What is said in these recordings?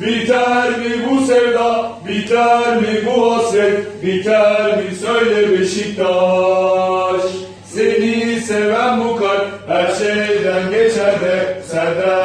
Biter mi bu sevda biter mi bu hasret biter mi söyle Beşiktaş seni seven bu kalp her şeyden geçer de senden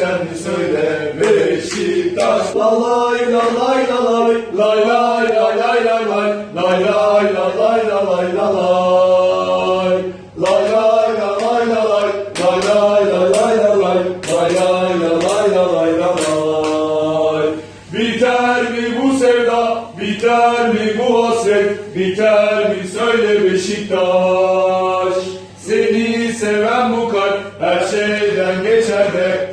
sen söyle Beşiktaş La lay la lay la lay Lay lay lay lay lay lay Lay lay la lay la lay la lay Lay lay la lay la lay Lay lay la lay la lay Lay lay la lay la lay la lay Biter mi bu sevda Biter mi bu hasret Biter mi söyle Beşiktaş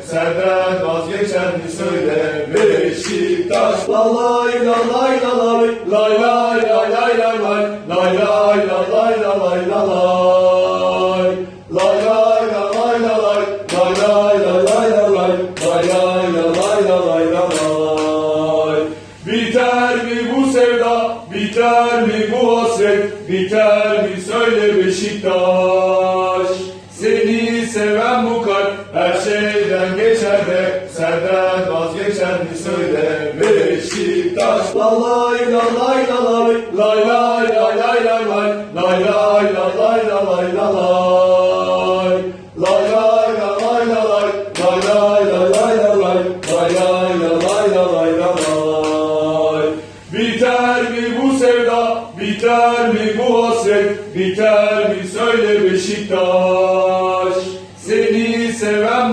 Senden vazgeçen söyle Beşiktaş La lay la lay la lay Lay lay lay lay lay lay Lay lay la lay la lay la lay Lay lay la lay la lay Lay lay la lay la lay Lay lay la lay la lay la lay Biter mi bu sevda Biter mi bu hasret Biter mi söyle Beşiktaş Seni seven bu kalp her şey Vazgeçerden vazgeçer mi söyle Beşiktaş La lay la lay la lay Lay lay lay lay lay lay Lay lay la lay la lay la lay Lay lay la lay la lay Lay lay la lay la lay Lay lay la lay la lay la lay Biter mi bu sevda Biter mi bu hasret Biter mi söyle Beşiktaş Seni seven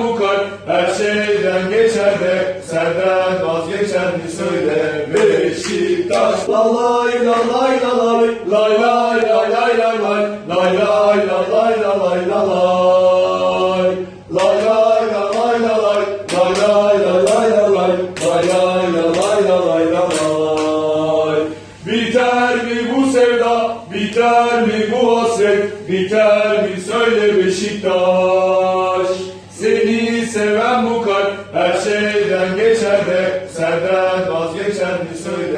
şerni söyle Beşiktaş La lay la lay la lay Lay lay lay lay lay lay Lay lay la lay la lay la lay Lay lay la lay la lay Lay lay la lay la lay Lay lay la lay la lay la lay Biter mi bu sevda Biter mi bu hasret Biter mi söyle Beşiktaş Vazgeçer de senden vazgeçer mi söyle.